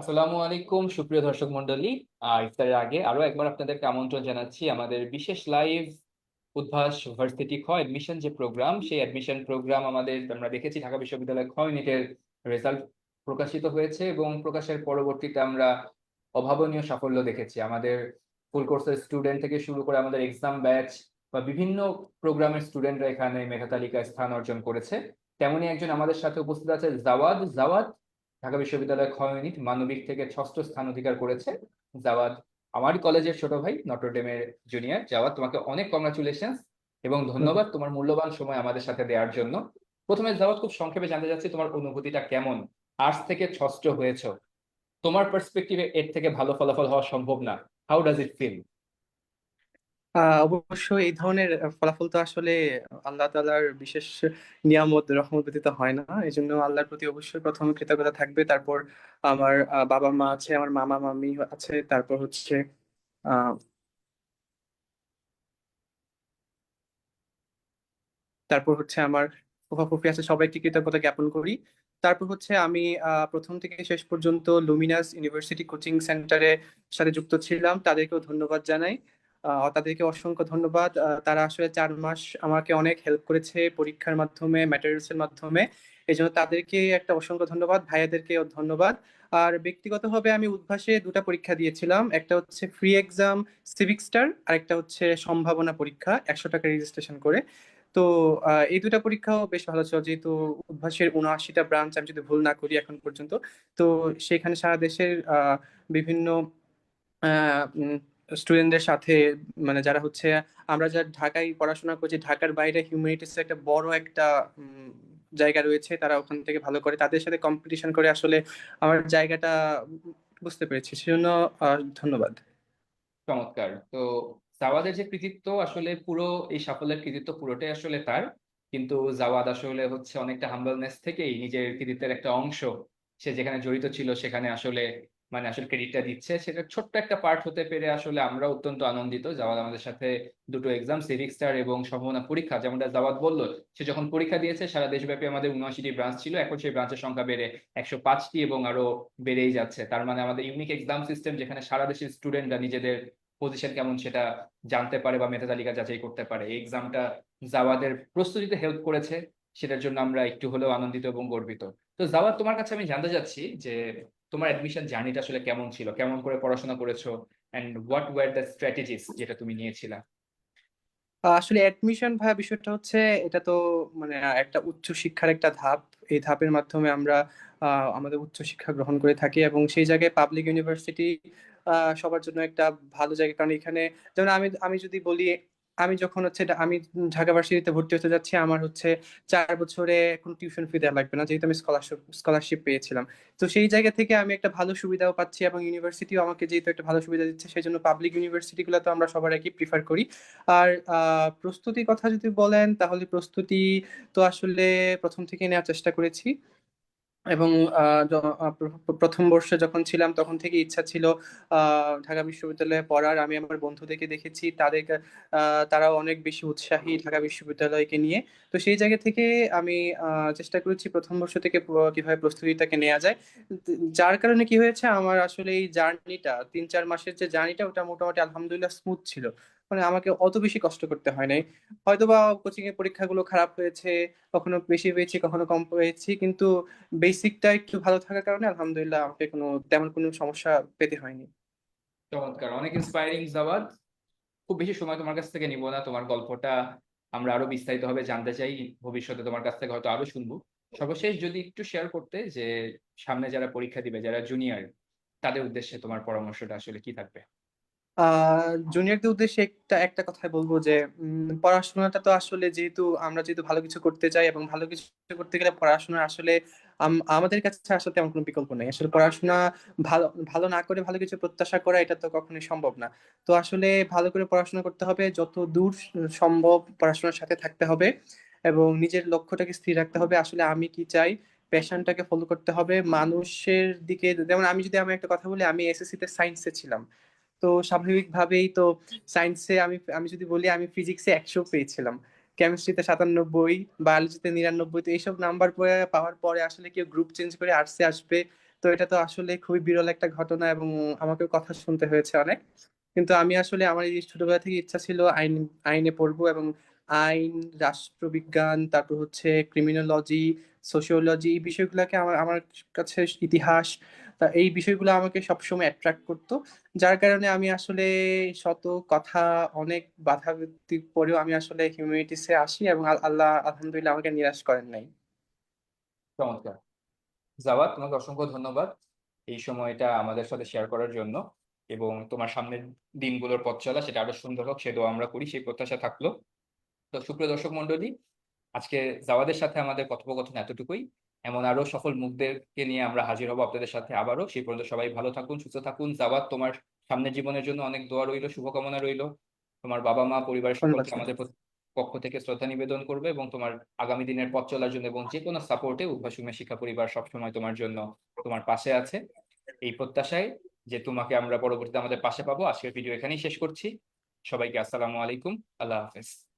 আসসালামু আলাইকুম, সুপ্রিয় দর্শক মন্ডলী ইফতারের আগে আরও একবার আপনাদেরকে আমন্ত্রণ জানাচ্ছি আমাদের বিশেষ লাইভ উদ্ভাস ভার্সিটি খ এডমিশন যে প্রোগ্রাম সেই এডমিশন প্রোগ্রাম আমাদের আমরা দেখেছি ঢাকা বিশ্ববিদ্যালয় খ ইউনিটের রেজাল্ট প্রকাশিত হয়েছে এবং প্রকাশের পরবর্তীতে আমরা অভাবনীয় সাফল্য দেখেছি। আমাদের ফুল কোর্সের স্টুডেন্ট থেকে শুরু করে আমাদের এক্সাম ব্যাচ বা বিভিন্ন প্রোগ্রামের স্টুডেন্টরা এখানে মেধা তালিকায় স্থান অর্জন করেছে। তেমনি একজন আমাদের সাথে উপস্থিত আছে জাওয়াদ। জাওয়াদ ঢাকা বিশ্ববিদ্যালয় খ ইউনিট মানবিক থেকে ষষ্ঠ স্থান অধিকার করেছে জাওয়াদ আমার কলেজের ছোট ভাই নটরডেমের জুনিয়র জাওয়াদ তোমাকে অনেক কংগ্রাচুলেশন এবং ধন্যবাদ তোমার মূল্যবান সময় আমাদের সাথে দেওয়ার জন্য। প্রথমে জাওয়াদ খুব সংক্ষেপে জানতে চাচ্ছি তোমার অনুভূতিটা কেমন? আর্টস থেকে ষষ্ঠ হয়েছ। তোমার পার্সপেক্টিভে এর থেকে ভালো ফলাফল হওয়া সম্ভব না। How does it feel ah অবশ্যই এই ধরনের ফলাফল তো আসলে আল্লাহ তাআলার বিশেষ নিয়ামত রহমত ব্যতীত হয় না। এই জন্য আল্লাহর প্রতি অবশ্যই প্রথম কৃতজ্ঞতা থাকবে। তারপর আমার আহ, বাবা মা আছে আমার মামা মামি আছে তারপর হচ্ছে তারপর হচ্ছে আমার ফুফা ফুফি আছে সবাইকে কৃতজ্ঞতা জ্ঞাপন করি। তারপর হচ্ছে আমি প্রথম থেকে শেষ পর্যন্ত লুমিনাস ইউনিভার্সিটি কোচিং সেন্টারের সাথে যুক্ত ছিলাম। তাদেরকেও ধন্যবাদ জানাই। তাদেরকে অসংখ্য ধন্যবাদ। তারা আসলে চার মাস আমাকে অনেক হেল্প করেছে পরীক্ষার মাধ্যমে ম্যাটেরিয়ালস এর মাধ্যমে। এই জন্য তাদেরকে একটা অসংখ্য ধন্যবাদ ভাইয়াদেরকে ধন্যবাদ। আর ব্যক্তিগতভাবে আমি উদ্ভাসে দুটা পরীক্ষা দিয়েছিলাম। একটা হচ্ছে ফ্রি এক্সাম সিভিক স্টার আর একটা হচ্ছে সম্ভাবনা পরীক্ষা, একশো টাকা রেজিস্ট্রেশন করে। তো এই দুটা পরীক্ষাও বেশ ভালো ছিল, যেহেতু উদ্ভাসের উনআশিটা ব্রাঞ্চ আমি যদি ভুল না করি এখন পর্যন্ত। তো সেখানে সারা দেশের বিভিন্ন স্টুডেন্টদের সাথে মানে যারা হচ্ছে, আমরা যারা ঢাকায় পড়াশোনা করছি, ঢাকার বাইরে হিউম্যানিটিস একটা বড় একটা জায়গা রয়েছে, তারা ওখান থেকে ভালো করে তাদের সাথে কম্পিটিশন করে আসলে আমার জায়গাটা বুঝতে পেরেছি। সেজন্য ধন্যবাদ। চমৎকার। তো জাওয়াদের যে কৃতিত্ব, আসলে পুরো এই সাফল্যের কৃতিত্ব পুরোটাই আসলে তার। কিন্তু জাওয়াদ আসলে হচ্ছে অনেকটা হাম্বলনেস থেকেই নিজের কৃতিত্বের একটা অংশ। সে যেখানে জড়িত ছিল, সেখানে আসলে মানে আসলে ক্রেডিটটা দিচ্ছে। সেটা ছোট্ট একটা পার্ট হতে পেরে আসলে আমরা অত্যন্ত আনন্দিত। জাওয়াদ আমাদের সাথে দুটো এক্সাম সিভিক স্টার এবং সম্ভাবনা পরীক্ষা, যেমনটা জাওয়াদ বলল, সে যখন পরীক্ষা দিয়েছে, সারা দেশব্যাপী আমাদের উনআশিটি ব্রাঞ্চ ছিল। এখন সেই ব্রাঞ্চের সংখ্যা বেড়ে একশো পাঁচটি এবং আরও বেড়েই যাচ্ছে। তার মানে আমাদের ইউনিক এক্সাম সিস্টেম যেখানে সারা দেশের স্টুডেন্টরা নিজেদের পজিশন কেমন সেটা জানতে পারে বা মেধা তালিকা যাচাই করতে পারে। এই এক্সামটা জাওয়াদের প্রস্তুতিতে হেল্প করেছে। সেটার জন্য আমরা একটু হলেও আনন্দিত এবং গর্বিত। তো জাওয়াদ, তোমার কাছে আমি জানতে চাচ্ছি যে তোমার অ্যাডমিশন জার্নিটা আসলে কেমন ছিল? কেমন করে পড়াশোনা করেছ? And what were the strategies যেটা তুমি নিয়েছিলা? আসলে অ্যাডমিশন ভাইয়া বিষয়টা হচ্ছে, এটা তো মানে একটা উচ্চ শিক্ষার একটা ধাপ। এই ধাপের মাধ্যমে আমরা আমাদের উচ্চ শিক্ষা গ্রহণ করে থাকি এবং সেই জায়গায় পাবলিক ইউনিভার্সিটি সবার জন্য একটা ভালো জায়গা। কারণ এখানে, যেমন আমি আমি যদি বলি আমি যখন হচ্ছে আমি ঢাকা ভার্সিটিতে ভর্তি হতে যাচ্ছি, আমার হচ্ছে চার বছরে কোনো টিউশন ফি দেওয়া লাগবে না, যেহেতু আমি স্কলারশিপ স্কলারশিপ পেয়েছিলাম। তো সেই জায়গা থেকে আমি একটা ভালো সুবিধাও পাচ্ছি এবং ইউনিভার্সিটিও আমাকে যেহেতু একটা ভালো সুবিধা দিচ্ছে, সেই জন্য পাবলিক ইউনিভার্সিটিগুলো তো আমরা সবার একই প্রিফার করি। আর প্রস্তুতির কথা যদি বলেন, তাহলে প্রস্তুতি তো আসলে প্রথম থেকে নেওয়ার চেষ্টা করেছি। এবং প্রথম বর্ষে যখন ছিলাম তখন থেকে ইচ্ছা ছিল ঢাকা বিশ্ববিদ্যালয়ে পড়ার। আমি আমার বন্ধুদেরকে দেখেছি, তাদের তারাও অনেক বেশি উৎসাহী ঢাকা বিশ্ববিদ্যালয়কে নিয়ে। তো সেই জায়গা থেকে আমি চেষ্টা করেছি প্রথম বর্ষ থেকে কীভাবে প্রস্তুতিটাকে নেওয়া যায়। যার কারণে কি হয়েছে, আমার আসলে এই জার্নিটা, তিন চার মাসের যে জার্নিটা, ওটা মোটামুটি আলহামদুলিল্লাহ স্মুথ ছিল। মানে আমাকে অত বেশি কষ্ট করতে হয় নাই। হয়তোবা কোচিং এর পরীক্ষাগুলো খারাপ হয়েছে, কখনো বেশি পেয়েছি কখনো কম পেয়েছি কিন্তু বেসিকটা একটু ভালো থাকার কারণে আলহামদুলিল্লাহ আমাকে কোনো, তেমন কোনো সমস্যা পেতে হয়নি। চমৎকার, অনেক ইন্সপায়ারিং জাওয়াদ খুব বেশি সময় তোমার কাছ থেকে নিব না, তোমার গল্পটা আমরা আরও বিস্তারিত ভাবে জানতে চাই, ভবিষ্যতে তোমার কাছ থেকে হয়তো আরও শুনব। সর্বশেষ যদি একটু শেয়ার করতে যে সামনে যারা পরীক্ষা দিবে, যারা জুনিয়র তাদের উদ্দেশ্যে তোমার পরামর্শটা আসলে কি থাকবে? আহ জুনিয়রদের উদ্দেশ্যে একটা একটা কথাই বলব যে উম, পড়াশোনাটা তো আসলে যেহেতু আমরা যেহেতু ভালো কিছু করতে চাই এবং ভালো কিছু করতে গেলে পড়াশোনা আসলে আম- আমাদের কাছে আসলে তেমন কোনো বিকল্প নেই। আসলে পড়াশোনা ভালো ভালো না করে ভালো কিছু প্রত্যাশা করা এটা তো কখনোই সম্ভব না। তো আসলে ভালো করে পড়াশোনা করতে হবে যত দূর সম্ভব পড়াশোনার সাথে থাকতে হবে এবং নিজের লক্ষ্যটাকে স্থির রাখতে হবে। আসলে আমি কি চাই? প্যাশনটাকে ফলো করতে হবে। মানুষের দিকে যেমন আমি যদি আমি একটা কথা বলি আমি এসএসসি তে সায়েন্সে ছিলাম। তো স্বাভাবিকভাবেই তো সায়েন্সে আমি আমি যদি বলি আমি ফিজিক্সে একশো পেয়েছিলাম। কেমিস্ট্রিতে সাতানব্বই বায়োলজিতে নিরানব্বই, তো এইসব নাম্বার পাওয়ার পরে আসলে কেউ গ্রুপ চেঞ্জ করে আর্টসে আসবে। তো এটা তো আসলে খুবই বিরল একটা ঘটনা এবং আমাকেও কথা শুনতে হয়েছে অনেক। কিন্তু আমি আসলে আমার এই ছোটবেলা থেকে ইচ্ছা ছিল আইন, আইনে পড়ব এবং আইন, রাষ্ট্রবিজ্ঞান, তারপর হচ্ছে ক্রিমিনোলজি সোশিওলজি এই বিষয়গুলোকে আমার আমার কাছে ইতিহাস এই বিষয়গুলো আমাকে সবসময় অ্যাট্রাক্ট করতো। যার কারণে আমি আসলে শত কথা, অনেক বাধা পরেও আমি আসলে হিউম্যানিটিসে আসি এবং আল্লাহ আলহামদুলিল্লাহ আমাকে নিরাশ করেন নাই। চমৎকার। জাওয়াদ তোমাকে অসংখ্য ধন্যবাদ এই সময়টা আমাদের সাথে শেয়ার করার জন্য এবং তোমার সামনের দিনগুলোর পথ চলা, সেটা আরও সুন্দর হোক, সে আমরা করি, সেই প্রত্যাশা থাকল। তো সুপ্রিয় দর্শক মন্ডলী আজকে জাওয়াদের সাথে আমাদের কথোপকথন এতটুকুই। এমন আরও সফল মুখদেরকে নিয়ে আমরা হাজির হব আপনাদের সাথে আবারও। সেই পর্যন্ত সবাই ভালো থাকুন সুস্থ থাকুন। জাওয়াদ তোমার সামনের জীবনের জন্য অনেক দোয়া রইল শুভকামনা রইল। তোমার বাবা মা পরিবার সকলকে আমাদের পক্ষ- থেকে শ্রদ্ধা নিবেদন করবে এবং তোমার আগামী দিনের পথ চলার জন্য এবং যে কোনো সাপোর্টে উদ্ভাসুমে শিক্ষা পরিবার সবসময় তোমার জন্য তোমার পাশে আছে। এই প্রত্যাশায় যে তোমাকে আমরা পরবর্তীতে আমাদের পাশে পাবো আজকের ভিডিও এখানেই শেষ করছি। সবাইকে আসসালামু আলাইকুম আল্লাহ হাফেজ।